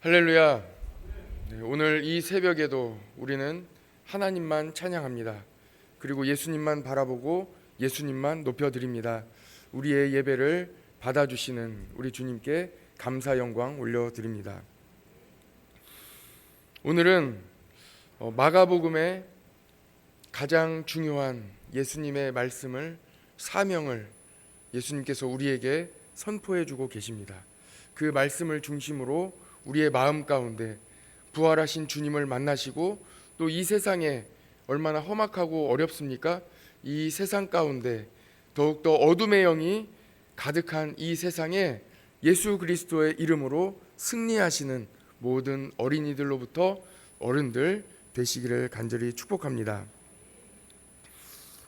할렐루야. 네, 오늘 이 새벽에도 우리는 하나님만 찬양합니다. 그리고 예수님만 바라보고 예수님만 높여드립니다. 우리의 예배를 받아주시는 우리 주님께 감사 영광 올려드립니다. 오늘은 어, 마가복음의 가장 중요한 예수님의 말씀을 사명을 예수님께서 우리에게 선포해주고 계십니다. 그 말씀을 중심으로 우리의 마음 가운데 부활하신 주님을 만나시고 또 이 세상에 얼마나 험악하고 어렵습니까? 이 세상 가운데 더욱더 어둠의 영이 가득한 이 세상에 예수 그리스도의 이름으로 승리하시는 모든 어린이들로부터 어른들 되시기를 간절히 축복합니다.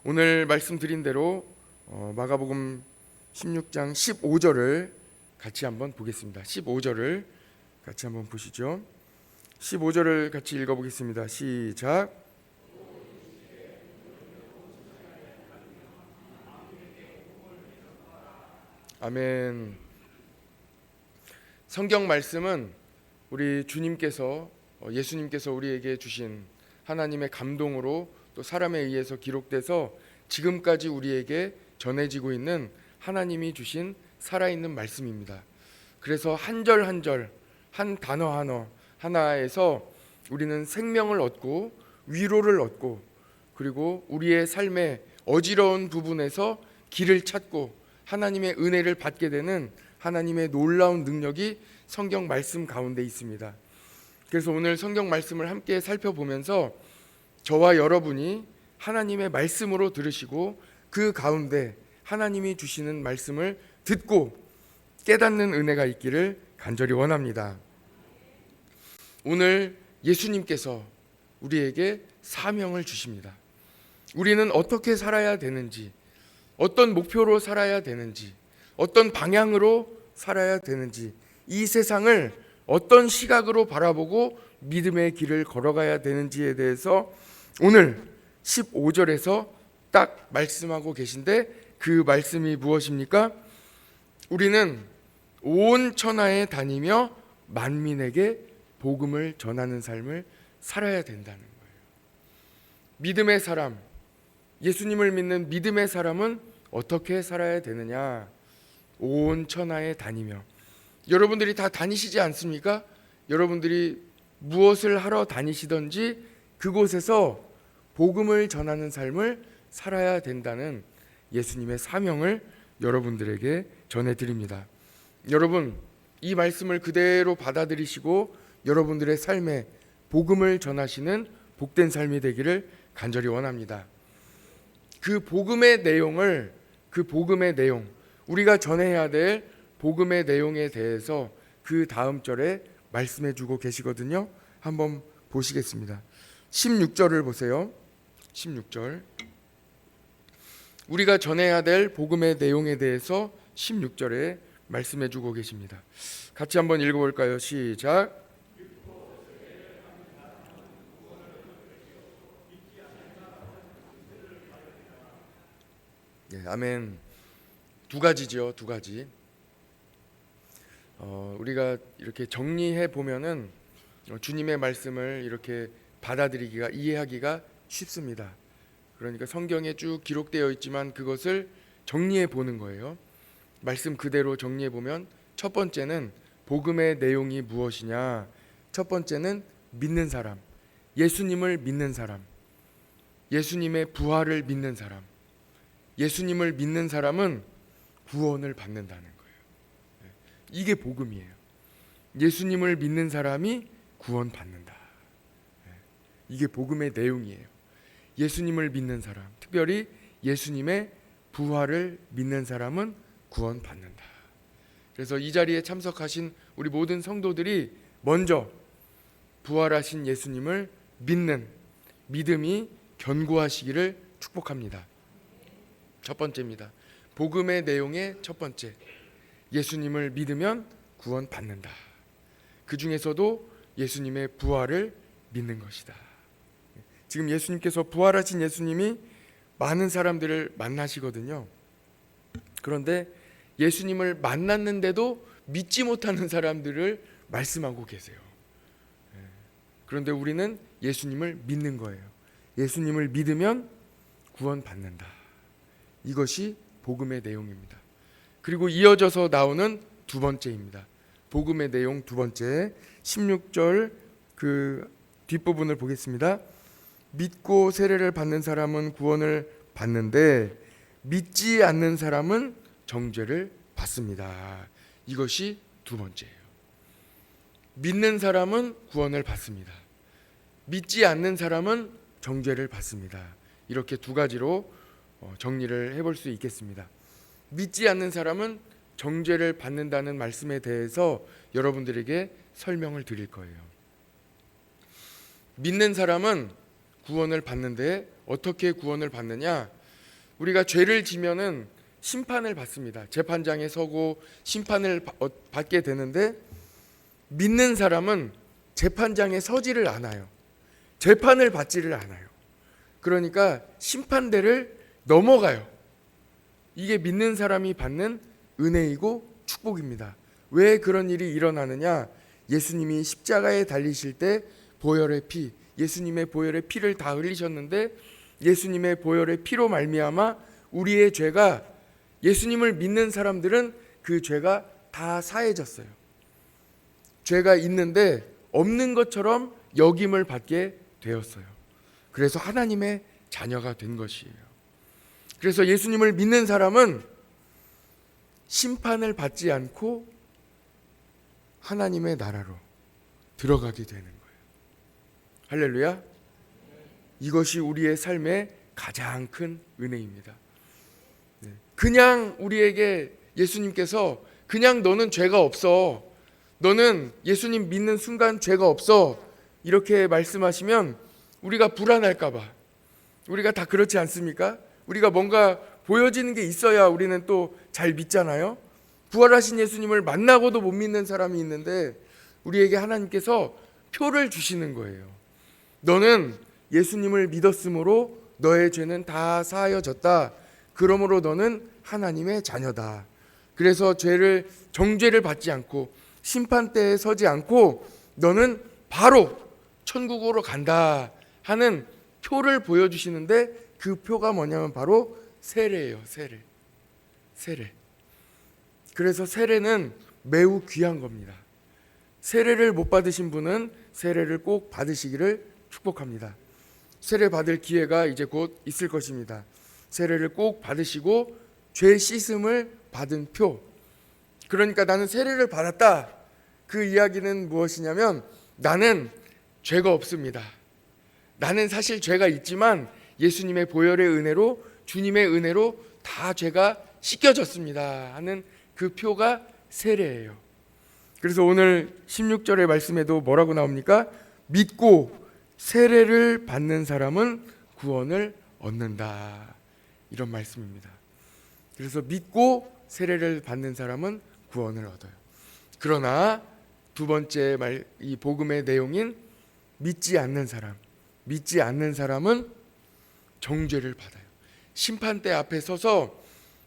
오늘 말씀드린 대로 어, 마가복음 16장 15절을 같이 한번 보겠습니다. 15절을 같이 한번 보시죠. 15절을 같이 읽어보겠습니다. 시작. 아멘. 성경 말씀은 우리 주님께서 어, 예수님께서 우리에게 주신 하나님의 감동으로 또 사람에 의해서 기록돼서 지금까지 우리에게 전해지고 있는 하나님이 주신 살아있는 말씀입니다. 그래서 한 절 한 절, 한 단어 하나 하나에서 우리는 생명을 얻고 위로를 얻고 그리고 우리의 삶의 어지러운 부분에서 길을 찾고 하나님의 은혜를 받게 되는 하나님의 놀라운 능력이 성경 말씀 가운데 있습니다. 그래서 오늘 성경 말씀을 함께 살펴보면서 저와 여러분이 하나님의 말씀으로 들으시고 그 가운데 하나님이 주시는 말씀을 듣고 깨닫는 은혜가 있기를 간절히 원합니다. 오늘 예수님께서 우리에게 사명을 주십니다. 우리는 어떻게 살아야 되는지, 어떤 목표로 살아야 되는지, 어떤 방향으로 살아야 되는지, 이 세상을 어떤 시각으로 바라보고 믿음의 길을 걸어가야 되는지에 대해서 오늘 15절에서 딱 말씀하고 계신데 그 말씀이 무엇입니까? 우리는 온 천하에 다니며 만민에게 복음을 전하는 삶을 살아야 된다는 거예요. 믿음의 사람, 예수님을 믿는 믿음의 사람은 어떻게 살아야 되느냐? 온 천하에 다니며 여러분들이 다 다니시지 않습니까? 여러분들이 무엇을 하러 다니시던지 그곳에서 복음을 전하는 삶을 살아야 된다는 예수님의 사명을 여러분들에게 전해 드립니다. 여러분, 이 말씀을 그대로 받아들이시고 여러분들의 삶에 복음을 전하시는 복된 삶이 되기를 간절히 원합니다. 그 복음의 내용을 그 복음의 내용 우리가 전해야 될 복음의 내용에 대해서 그 다음 절에 말씀해 주고 계시거든요. 한번 보시겠습니다. 16절을 보세요. 16절. 우리가 전해야 될 복음의 내용에 대해서 16절에 말씀해 주고 계십니다. 같이 한번 읽어 볼까요? 시작. 네, 아멘. 두 가지죠, 두 가지. 어, 우리가 이렇게 정리해 보면은 어, 주님의 말씀을 이렇게 받아들이기가 이해하기가 쉽습니다. 그러니까 성경에 쭉 기록되어 있지만 그것을 정리해 보는 거예요. 말씀 그대로 정리해 보면 첫 번째는 복음의 내용이 무엇이냐? 첫 번째는 믿는 사람, 예수님을 믿는 사람, 예수님의 부활을 믿는 사람, 예수님을 믿는 사람은 구원을 받는다는 거예요. 네. 이게 복음이에요. 예수님을 믿는 사람이 구원 받는다. 네. 이게 복음의 내용이에요. 예수님을 믿는 사람, 특별히 예수님의 부활을 믿는 사람은 구원 받는다. 그래서 이 자리에 참석하신 우리 모든 성도들이 먼저 부활하신 예수님을 믿는 믿음이 견고하시기를 축복합니다. 첫 번째입니다. 복음의 내용의 첫 번째. 예수님을 믿으면 구원 받는다. 그 중에서도 예수님의 부활을 믿는 것이다. 지금 예수님께서 부활하신 예수님이 많은 사람들을 만나시거든요. 그런데 예수님을 만났는데도 믿지 못하는 사람들을 말씀하고 계세요. 예. 그런데 우리는 예수님을 믿는 거예요. 예수님을 믿으면 구원받는다. 이것이 복음의 내용입니다. 그리고 이어져서 나오는 두 번째입니다. 복음의 내용 두 번째 16절 그 뒷부분을 보겠습니다. 믿고 세례를 받는 사람은 구원을 받는데 믿지 않는 사람은 정죄를 받습니다. 이것이 두 번째예요. 믿는 사람은 구원을 받습니다. 믿지 않는 사람은 정죄를 받습니다. 이렇게 두 가지로 어, 정리를 해볼 수 있겠습니다. 믿지 않는 사람은 정죄를 받는다는 말씀에 대해서 여러분들에게 설명을 드릴 거예요. 믿는 사람은 구원을 받는데 어떻게 구원을 받느냐? 우리가 죄를 지면은 심판을 받습니다. 재판장에 서고 심판을 바- 어, 받게 되는데 믿는 사람은 재판장에 서지를 않아요. 재판을 받지를 않아요. 그러니까 심판대를 넘어가요. 이게 믿는 사람이 받는 은혜이고 축복입니다. 왜 그런 일이 일어나느냐? 예수님이 십자가에 달리실 때 보혈의 피, 예수님의 보혈의 피를 다 흘리셨는데 예수님의 보혈의 피로 말미암아 우리의 죄가 예수님을 믿는 사람들은 그 죄가 다 사해졌어요. 죄가 있는데 없는 것처럼 여김을 받게 되었어요. 그래서 하나님의 자녀가 된 것이에요. 그래서 예수님을 믿는 사람은 심판을 받지 않고 하나님의 나라로 들어가게 되는 거예요. 할렐루야. 이것이 우리의 삶의 가장 큰 은혜입니다. 네. 그냥 우리에게 예수님께서 그냥 너는 죄가 없어. 너는 예수님 믿는 순간 죄가 없어. 이렇게 말씀하시면 우리가 불안할까봐. 우리가 다 그렇지 않습니까? 우리가 뭔가 보여지는 게 있어야 우리는 또 잘 믿잖아요. 부활하신 예수님을 만나고도 못 믿는 사람이 있는데 우리에게 하나님께서 표를 주시는 거예요. 너는 예수님을 믿었으므로 너의 죄는 다 사하여졌다. 그러므로 너는 하나님의 자녀다. 그래서 죄를 정죄를 받지 않고 심판대에 서지 않고 너는 바로 천국으로 간다 하는 표를 보여주시는데 그 표가 뭐냐면 바로 세례예요. 세례. 세례. 그래서 세례는 매우 귀한 겁니다. 세례를 못 받으신 분은 세례를 꼭 받으시기를 축복합니다. 세례 받을 기회가 이제 곧 있을 것입니다. 세례를 꼭 받으시고 죄 씻음을 받은 표. 그러니까 나는 세례를 받았다. 그 이야기는 무엇이냐면 나는 죄가 없습니다. 나는 사실 죄가 있지만 예수님의 보혈의 은혜로 주님의 은혜로 다 죄가 씻겨졌습니다. 하는 그 표가 세례예요. 그래서 오늘 16절의 말씀에도 뭐라고 나옵니까? 믿고 세례를 받는 사람은 구원을 얻는다. 이런 말씀입니다. 그래서 믿고 세례를 받는 사람은 구원을 얻어요. 그러나 두 번째 말 이 복음의 내용인 믿지 않는 사람, 믿지 않는 사람은 정죄를 받아요. 심판대 앞에 서서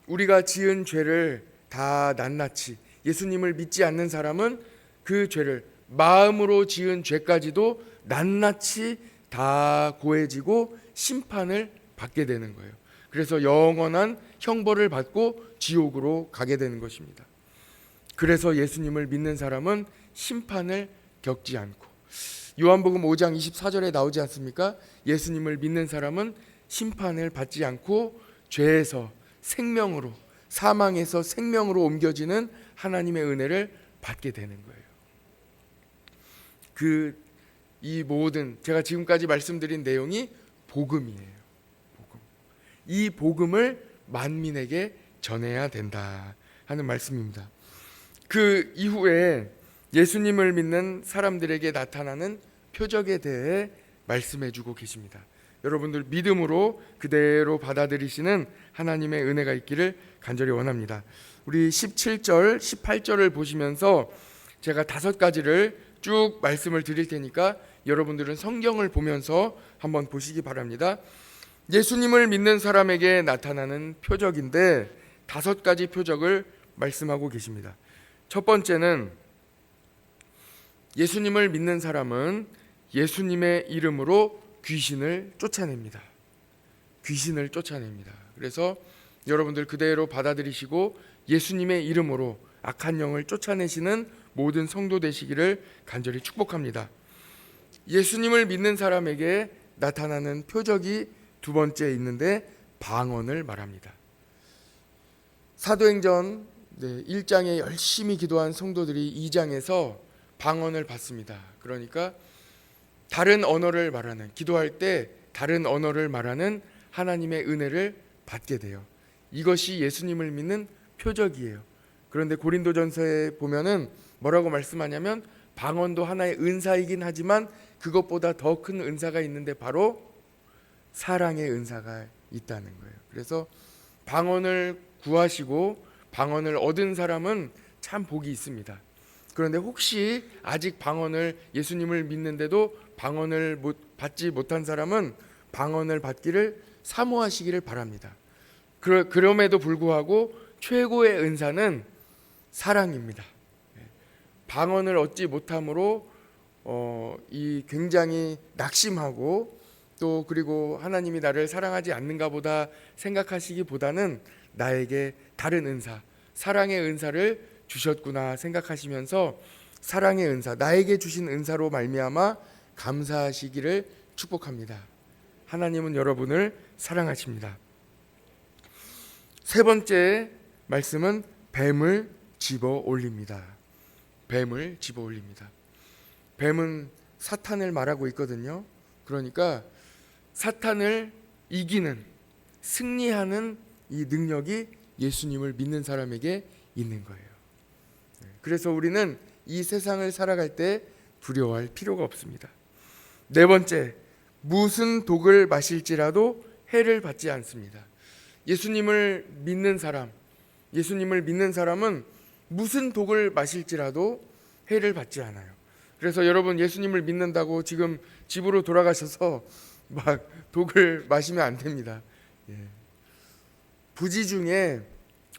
우리가 지은 죄를 다 낱낱이 예수님을 믿지 않는 사람은 그 죄를 마음으로 지은 죄까지도 낱낱이 다 고해지고 심판을 받게 되는 거예요. 그래서 영원한 형벌을 받고 지옥으로 가게 되는 것입니다. 그래서 예수님을 믿는 사람은 심판을 겪지 않고 요한복음 5장 24절에 나오지 않습니까? 예수님을 믿는 사람은 심판을 받지 않고 죄에서 생명으로 사망에서 생명으로 옮겨지는 하나님의 은혜를 받게 되는 거예요. 그 이 모든 제가 지금까지 말씀드린 내용이 복음이에요. 이 복음을 만민에게 전해야 된다 하는 말씀입니다. 그 이후에 예수님을 믿는 사람들에게 나타나는 표적에 대해 말씀해 주고 계십니다. 여러분들 믿음으로 그대로 받아들이시는 하나님의 은혜가 있기를 간절히 원합니다. 우리 17절, 18절을 보시면서 제가 다섯 가지를 쭉 말씀을 드릴 테니까 여러분들은 성경을 보면서 한번 보시기 바랍니다. 예수님을 믿는 사람에게 나타나는 표적인데 다섯 가지 표적을 말씀하고 계십니다. 첫 번째는 예수님을 믿는 사람은 예수님의 이름으로 귀신을 쫓아냅니다. 귀신을 쫓아냅니다. 그래서 여러분들 그대로 받아들이시고 예수님의 이름으로 악한 영을 쫓아내시는 모든 성도 되시기를 간절히 축복합니다. 예수님을 믿는 사람에게 나타나는 표적이 두 번째 있는데 방언을 말합니다. 사도행전 네, 1장에 열심히 기도한 성도들이 2장에서 방언을 받습니다. 그러니까 다른 언어를 말하는 기도할 때 다른 언어를 말하는 하나님의 은혜를 받게 돼요. 이것이 예수님을 믿는 표적이에요. 그런데 고린도전서에 보면은 뭐라고 말씀하냐면 방언도 하나의 은사이긴 하지만 그것보다 더 큰 은사가 있는데 바로 사랑의 은사가 있다는 거예요. 그래서 방언을 구하시고 방언을 얻은 사람은 참 복이 있습니다. 그런데 혹시 아직 방언을 예수님을 믿는데도 방언을 못, 받지 못한 사람은 방언을 받기를 사모하시기를 바랍니다. 그럼에도 불구하고 최고의 은사는 사랑입니다. 방언을 얻지 못함으로 어, 이 굉장히 낙심하고 또 그리고 하나님이 나를 사랑하지 않는가 보다 생각하시기보다는 나에게 다른 은사, 사랑의 은사를 주셨구나 생각하시면서 사랑의 은사, 나에게 주신 은사로 말미암아 감사하시기를 축복합니다. 하나님은 여러분을 사랑하십니다. 세 번째 말씀은 뱀을 집어 올립니다. 뱀을 집어 올립니다. 뱀은 사탄을 말하고 있거든요. 그러니까 사탄을 이기는 승리하는 이 능력이 예수님을 믿는 사람에게 있는 거예요. 네, 그래서 우리는 이 세상을 살아갈 때 두려워할 필요가 없습니다. 네 번째, 무슨 독을 마실지라도 해를 받지 않습니다. 예수님을 믿는 사람, 예수님을 믿는 사람은 무슨 독을 마실지라도 해를 받지 않아요. 그래서 여러분 예수님을 믿는다고 지금 집으로 돌아가셔서 막 독을 마시면 안 됩니다. 예. 부지 중에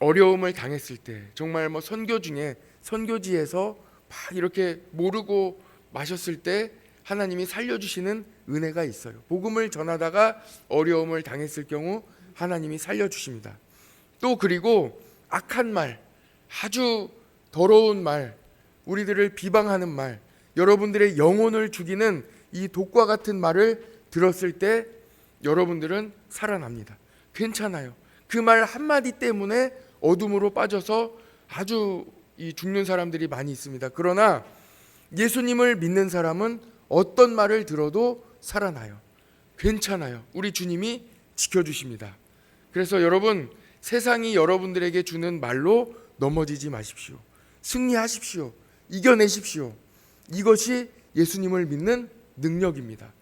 어려움을 당했을 때 정말 뭐 선교 중에 선교지에서 막 이렇게 모르고 마셨을 때 하나님이 살려주시는 은혜가 있어요. 복음을 전하다가 어려움을 당했을 경우 하나님이 살려주십니다. 또 그리고 악한 말, 아주 더러운 말, 우리들을 비방하는 말, 여러분들의 영혼을 죽이는 이 독과 같은 말을 들었을 때 여러분들은 살아납니다. 괜찮아요. 그 말 한마디 때문에 어둠으로 빠져서 아주 이 죽는 사람들이 많이 있습니다. 그러나 예수님을 믿는 사람은 어떤 말을 들어도 살아나요. 괜찮아요. 우리 주님이 지켜주십니다. 그래서 여러분 세상이 여러분들에게 주는 말로 넘어지지 마십시오. 승리하십시오. 이겨내십시오. 이것이 예수님을 믿는 능력입니다.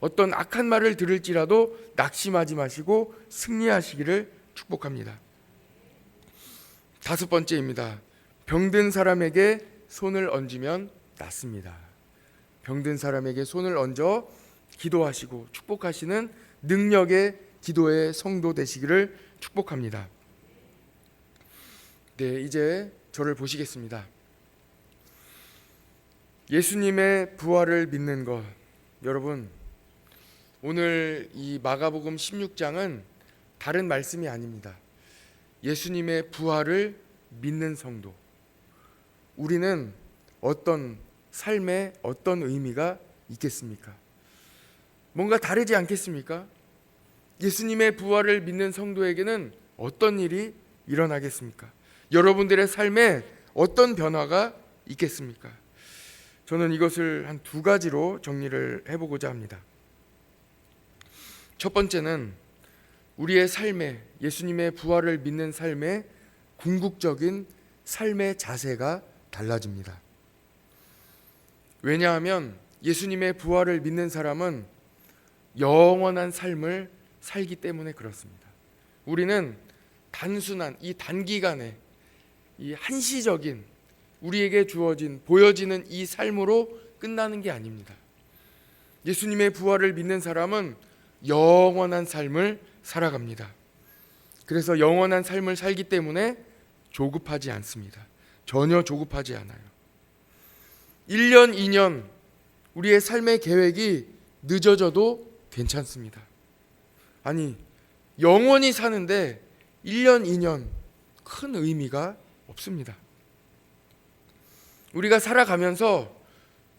어떤 악한 말을 들을지라도 낙심하지 마시고 승리하시기를 축복합니다. 다섯 번째입니다. 병든 사람에게 손을 얹으면 낫습니다. 병든 사람에게 손을 얹어 기도하시고 축복하시는 능력의 기도의 성도 되시기를 축복합니다. 네, 이제 저를 보시겠습니다. 예수님의 부활을 믿는 것. 여러분, 오늘 이 마가복음 16장은 다른 말씀이 아닙니다. 예수님의 부활을 믿는 성도. 우리는 어떤 삶에 어떤 의미가 있겠습니까? 뭔가 다르지 않겠습니까? 예수님의 부활을 믿는 성도에게는 어떤 일이 일어나겠습니까? 여러분들의 삶에 어떤 변화가 있겠습니까? 저는 이것을 한 두 가지로 정리를 해보고자 합니다. 첫 번째는 우리의 삶에 예수님의 부활을 믿는 삶에 궁극적인 삶의 자세가 달라집니다. 왜냐하면 예수님의 부활을 믿는 사람은 영원한 삶을 살기 때문에 그렇습니다. 우리는 단순한 이 단기간에 이 한시적인 우리에게 주어진 보여지는 이 삶으로 끝나는 게 아닙니다. 예수님의 부활을 믿는 사람은 영원한 삶을 살아갑니다. 그래서 영원한 삶을 살기 때문에 조급하지 않습니다. 전혀 조급하지 않아요. 1년, 2년 우리의 삶의 계획이 늦어져도 괜찮습니다. 아니, 영원히 사는데 1년, 2년 큰 의미가 없습니다. 우리가 살아가면서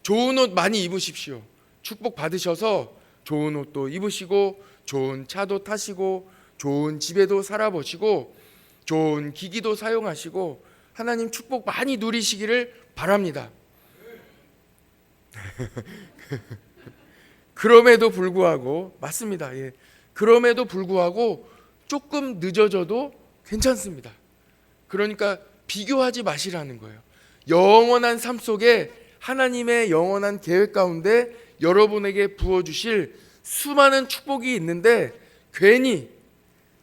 좋은 옷 많이 입으십시오. 축복 받으셔서 좋은 옷도 입으시고 좋은 차도 타시고 좋은 집에도 살아보시고 좋은 기기도 사용하시고 하나님 축복 많이 누리시기를 바랍니다. 그럼에도 불구하고 맞습니다. 예. 그럼에도 불구하고 조금 늦어져도 괜찮습니다. 그러니까 비교하지 마시라는 거예요. 영원한 삶 속에 하나님의 영원한 계획 가운데 여러분에게 부어 주실 수많은 축복이 있는데 괜히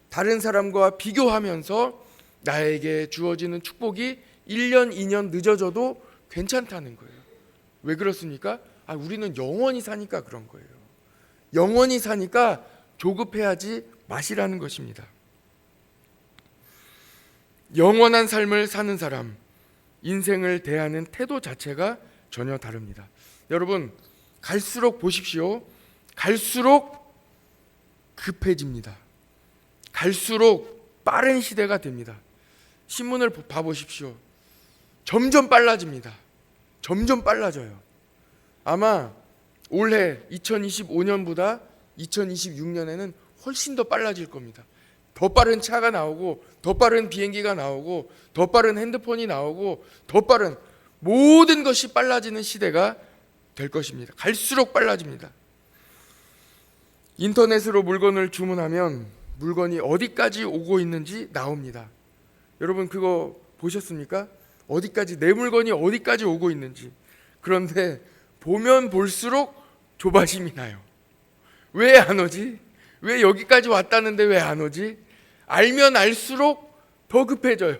다른 사람과 비교하면서 나에게 주어지는 축복이 1년, 2년 늦어져도 괜찮다는 거예요. 왜 그렇습니까? 아, 우리는 영원히 사니까 그런 거예요. 영원히 사니까 조급해하지 마시라는 것입니다. 영원한 삶을 사는 사람, 인생을 대하는 태도 자체가 전혀 다릅니다. 여러분, 갈수록 보십시오. 갈수록 급해집니다. 갈수록 빠른 시대가 됩니다. 신문을 봐 보십시오. 점점 빨라집니다. 점점 빨라져요. 아마 올해 2025년보다 2026년에는 훨씬 더 빨라질 겁니다. 더 빠른 차가 나오고 더 빠른 비행기가 나오고 더 빠른 핸드폰이 나오고 더 빠른 모든 것이 빨라지는 시대가 될 것입니다. 갈수록 빨라집니다. 인터넷으로 물건을 주문하면 물건이 어디까지 오고 있는지 나옵니다. 여러분 그거 보셨습니까? 어디까지 내 물건이 어디까지 오고 있는지. 그런데 보면 볼수록 조바심이 나요. 왜 안 오지? 왜 여기까지 왔다는데 왜 안 오지? 알면 알수록 더 급해져요.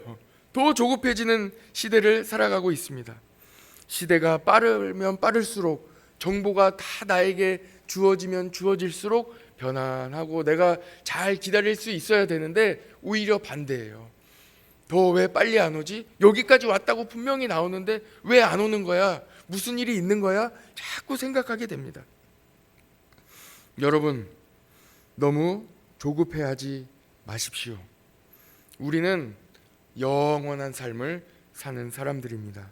더 조급해지는 시대를 살아가고 있습니다. 시대가 빠르면 빠를수록 정보가 다 나에게 주어지면 주어질수록 편안하고 내가 잘 기다릴 수 있어야 되는데 오히려 반대예요. 더왜 빨리 안 오지? 여기까지 왔다고 분명히 나오는데 왜 안 오는 거야? 무슨 일이 있는 거야? 자꾸 생각하게 됩니다. 여러분, 너무 조급해하지 마십시오. 우리는 영원한 삶을 사는 사람들입니다.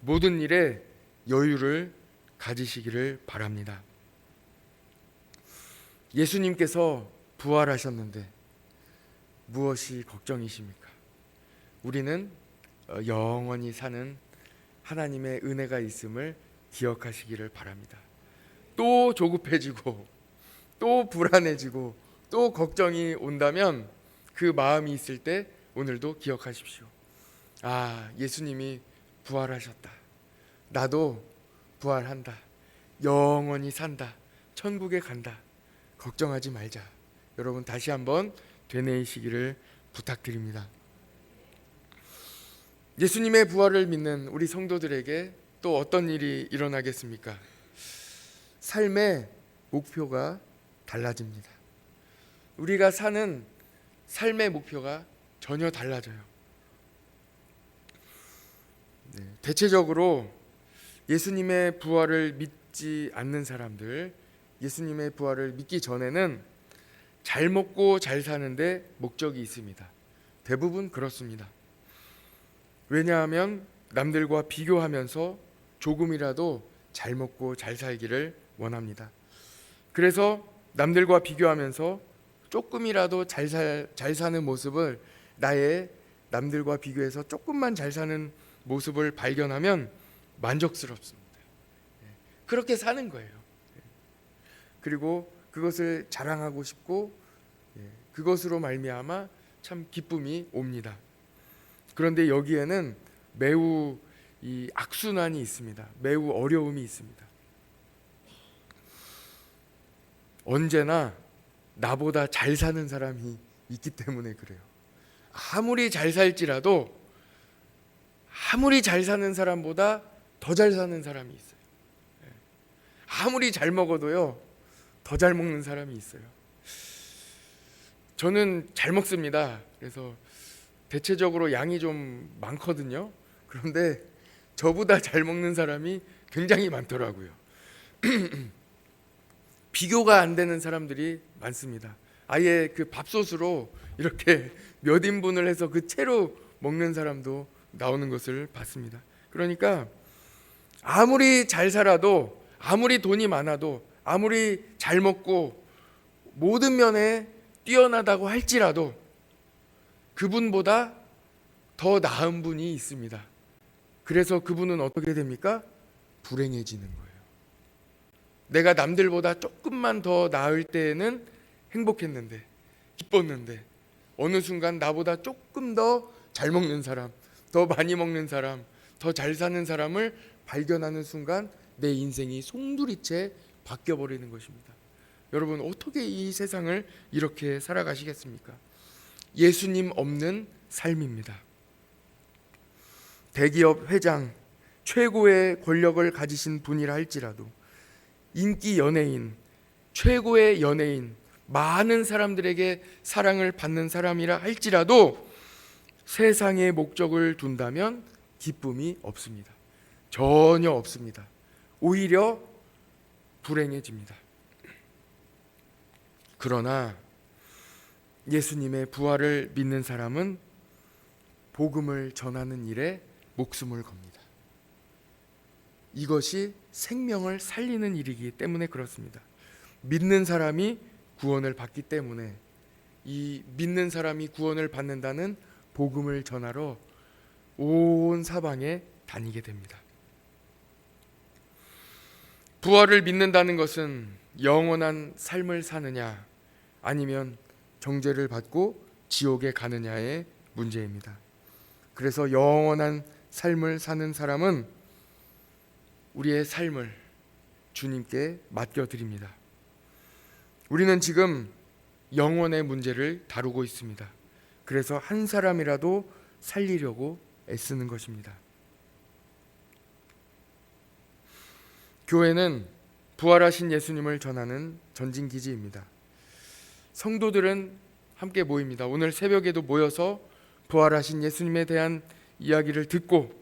모든 일에 여유를 가지시기를 바랍니다. 예수님께서 부활하셨는데 무엇이 걱정이십니까? 우리는 어, 영원히 사는 하나님의 은혜가 있음을 기억하시기를 바랍니다. 또 조급해지고 또 불안해지고 또 걱정이 온다면 그 마음이 있을 때 오늘도 기억하십시오. 아, 예수님이 부활하셨다. 나도 부활한다. 영원히 산다. 천국에 간다. 걱정하지 말자. 여러분 다시 한번 되뇌이시기를 부탁드립니다. 예수님의 부활을 믿는 우리 성도들에게 또 어떤 일이 일어나겠습니까? 삶의 목표가 달라집니다. 우리가 사는 삶의 목표가 전혀 달라져요. 네, 대체적으로 예수님의 부활을 믿지 않는 사람들, 예수님의 부활을 믿기 전에는 잘 먹고 잘 사는데 목적이 있습니다. 대부분 그렇습니다. 왜냐하면 남들과 비교하면서 조금이라도 잘 먹고 잘 살기를 원합니다. 그래서 남들과 비교하면서 조금이라도 잘, 살, 잘 사는 모습을 나의 남들과 비교해서 조금만 잘 사는 모습을 발견하면 만족스럽습니다. 예, 그렇게 사는 거예요. 예. 그리고 그것을 자랑하고 싶고 예, 그것으로 말미암아 참 기쁨이 옵니다. 그런데 여기에는 매우 이 악순환이 있습니다. 매우 어려움이 있습니다. 언제나 나보다 잘 사는 사람이 있기 때문에 그래요. 아무리 잘 살지라도 아무리 잘 사는 사람보다 더 잘 사는 사람이 있어요. 예. 아무리 잘 먹어도요, 더 잘 먹는 사람이 있어요. 저는 잘 먹습니다. 그래서 대체적으로 양이 좀 많거든요. 그런데 저보다 잘 먹는 사람이 굉장히 많더라고요. 비교가 안 되는 사람들이 많습니다. 아예 그 밥솥으로 이렇게 몇 인분을 해서 그 채로 먹는 사람도 나오는 것을 봤습니다. 그러니까 아무리 잘 살아도 아무리 돈이 많아도 아무리 잘 먹고 모든 면에 뛰어나다고 할지라도 그분보다 더 나은 분이 있습니다. 그래서 그분은 어떻게 됩니까? 불행해지는 거예요. 내가 남들보다 조금만 더 나을 때에는 행복했는데 기뻤는데 어느 순간 나보다 조금 더 잘 먹는 사람, 더 많이 먹는 사람, 더 잘 사는 사람을 발견하는 순간 내 인생이 송두리째 바뀌어 버리는 것입니다. 여러분 어떻게 이 세상을 이렇게 살아가시겠습니까? 예수님 없는 삶입니다. 대기업 회장 최고의 권력을 가지신 분이라 할지라도 인기 연예인 최고의 연예인 많은 사람들에게 사랑을 받는 사람이라 할지라도 세상의 목적을 둔다면 기쁨이 없습니다. 전혀 없습니다. 오히려 불행해집니다. 그러나 예수님의 부활을 믿는 사람은 복음을 전하는 일에 목숨을 겁니다. 이것이 생명을 살리는 일이기 때문에 그렇습니다. 믿는 사람이 구원을 받기 때문에 이 믿는 사람이 구원을 받는다는 복음을 전하러 온 사방에 다니게 됩니다. 부활을 믿는다는 것은 영원한 삶을 사느냐 아니면 정죄를 받고 지옥에 가느냐의 문제입니다. 그래서 영원한 삶을 사는 사람은 우리의 삶을 주님께 맡겨 드립니다. 우리는 지금 영원의 문제를 다루고 있습니다. 그래서 한 사람이라도 살리려고 애쓰는 것입니다. 교회는 부활하신 예수님을 전하는 전진 기지입니다. 성도들은 함께 모입니다. 오늘 새벽에도 모여서 부활하신 예수님에 대한 이야기를 듣고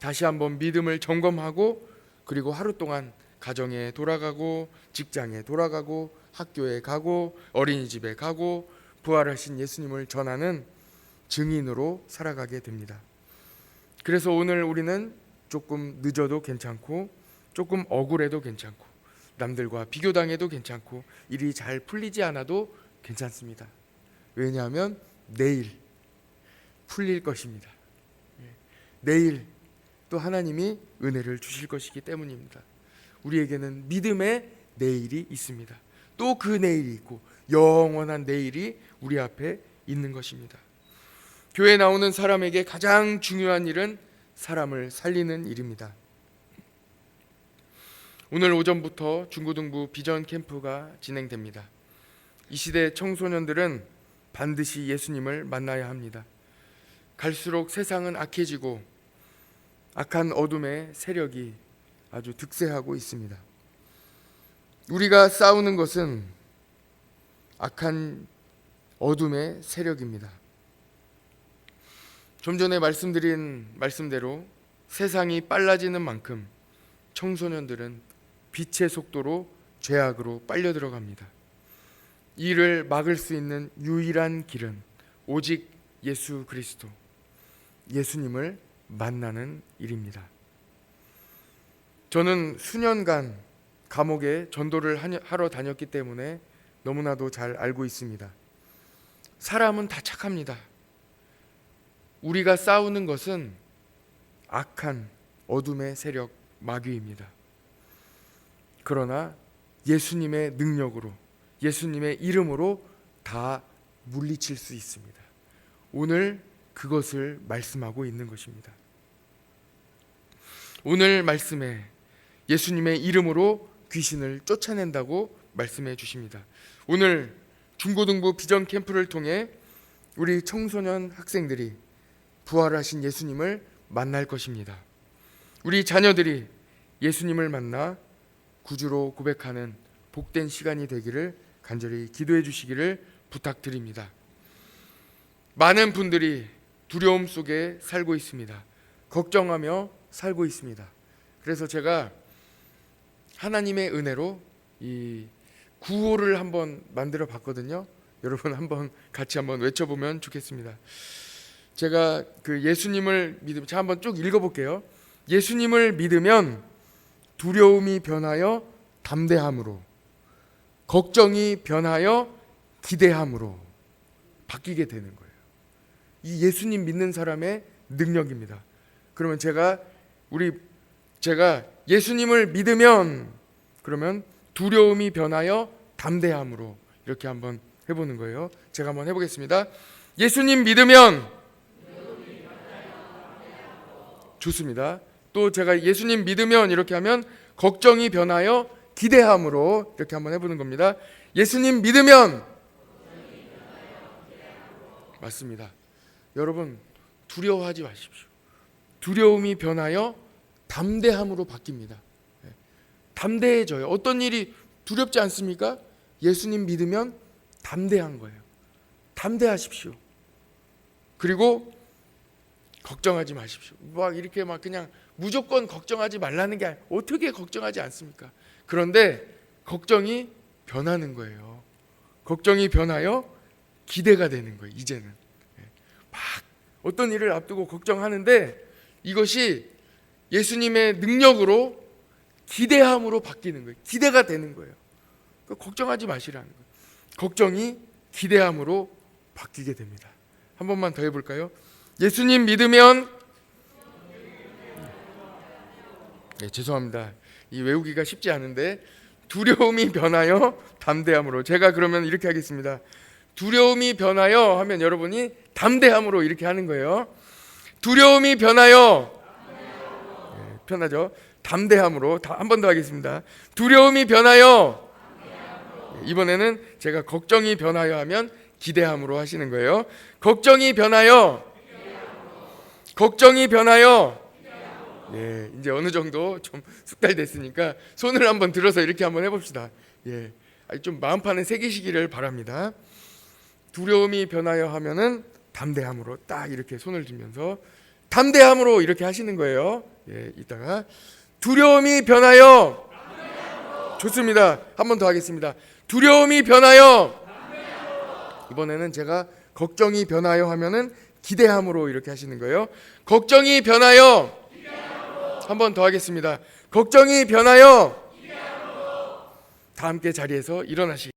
다시 한번 믿음을 점검하고 그리고 하루 동안 가정에 돌아가고 직장에 돌아가고 학교에 가고 어린이집에 가고 부활하신 예수님을 전하는 증인으로 살아가게 됩니다. 그래서 오늘 우리는 조금 늦어도 괜찮고 조금 억울해도 괜찮고 남들과 비교당해도 괜찮고 일이 잘 풀리지 않아도 괜찮습니다. 왜냐하면 내일 풀릴 것입니다. 예. 내일 또 하나님이 은혜를 주실 것이기 때문입니다. 우리에게는 믿음의 내일이 있습니다. 또 그 내일이 있고 영원한 내일이 우리 앞에 있는 것입니다. 교회 나오는 사람에게 가장 중요한 일은 사람을 살리는 일입니다. 오늘 오전부터 중고등부 비전 캠프가 진행됩니다. 이 시대 청소년들은 반드시 예수님을 만나야 합니다. 갈수록 세상은 악해지고 악한 어둠의 세력이 아주 득세하고 있습니다. 우리가 싸우는 것은 악한 어둠의 세력입니다. 좀 전에 말씀드린 말씀대로 세상이 빨라지는 만큼 청소년들은 빛의 속도로 죄악으로 빨려 들어갑니다. 이를 막을 수 있는 유일한 길은 오직 예수 그리스도, 예수님을 만나는 일입니다. 저는 수년간 감옥에 전도를 하러 다녔기 때문에 너무나도 잘 알고 있습니다. 사람은 다 착합니다. 우리가 싸우는 것은 악한 어둠의 세력 마귀입니다. 그러나 예수님의 능력으로 예수님의 이름으로 다 물리칠 수 있습니다. 오늘 그것을 말씀하고 있는 것입니다. 오늘 말씀에 예수님의 이름으로 귀신을 쫓아낸다고 말씀해 주십니다. 오늘 중고등부 비전 캠프를 통해 우리 청소년 학생들이 부활하신 예수님을 만날 것입니다. 우리 자녀들이 예수님을 만나 구주로 고백하는 복된 시간이 되기를 간절히 기도해 주시기를 부탁드립니다. 많은 분들이 두려움 속에 살고 있습니다. 걱정하며 살고 있습니다. 그래서 제가 하나님의 은혜로 이 구호를 한번 만들어 봤거든요. 여러분 한번 같이 한번 외쳐보면 좋겠습니다. 제가 그 예수님을 믿으면 자 한번 쭉 읽어볼게요. 예수님을 믿으면 두려움이 변하여 담대함으로, 걱정이 변하여 기대함으로 바뀌게 되는 거예요. 이 예수님 믿는 사람의 능력입니다. 그러면 제가 우리 제가 예수님을 믿으면 그러면 두려움이 변하여 담대함으로 이렇게 한번 해보는 거예요. 제가 한번 해보겠습니다. 예수님 믿으면 좋습니다. 또 제가 예수님 믿으면 이렇게 하면 걱정이 변하여 기대함으로 이렇게 한번 해보는 겁니다. 예수님 믿으면 맞습니다. 여러분 두려워하지 마십시오. 두려움이 변하여 담대함으로 바뀝니다. 예. 담대해져요. 어떤 일이 두렵지 않습니까? 예수님 믿으면 담대한 거예요. 담대하십시오. 그리고 걱정하지 마십시오. 막 이렇게 막 그냥 무조건 걱정하지 말라는 게 어떻게 걱정하지 않습니까? 그런데 걱정이 변하는 거예요. 걱정이 변하여 기대가 되는 거예요. 이제는 예. 막 어떤 일을 앞두고 걱정하는데 이것이 예수님의 능력으로 기대함으로 바뀌는 거예요. 기대가 되는 거예요. 그러니까 걱정하지 마시라는 거예요. 걱정이 기대함으로 바뀌게 됩니다. 한 번만 더 해볼까요? 예수님 믿으면 네, 죄송합니다. 이 외우기가 쉽지 않은데 두려움이 변하여 담대함으로 제가 그러면 이렇게 하겠습니다. 두려움이 변하여 하면 여러분이 담대함으로 이렇게 하는 거예요. 두려움이 변하여 네, 편하죠. 담대함으로 한 번 더 하겠습니다. 두려움이 변하여 네, 이번에는 제가 걱정이 변하여 하면 기대함으로 하시는 거예요. 걱정이 변하여 걱정이 변하여 예, 이제 어느 정도 좀 숙달됐으니까 손을 한번 들어서 이렇게 한번 해봅시다. 예, 좀 마음판에 새기시기를 바랍니다. 두려움이 변하여 하면은 담대함으로 딱 이렇게 손을 들면서 담대함으로 이렇게 하시는 거예요. 예, 이따가 두려움이 변하여 좋습니다. 한 번 더 하겠습니다. 두려움이 변하여 이번에는 제가 걱정이 변하여 하면은 기대함으로 이렇게 하시는 거예요. 걱정이 변하여 한 번 더 하겠습니다. 걱정이 변하여 다 함께 자리에서 일어나시.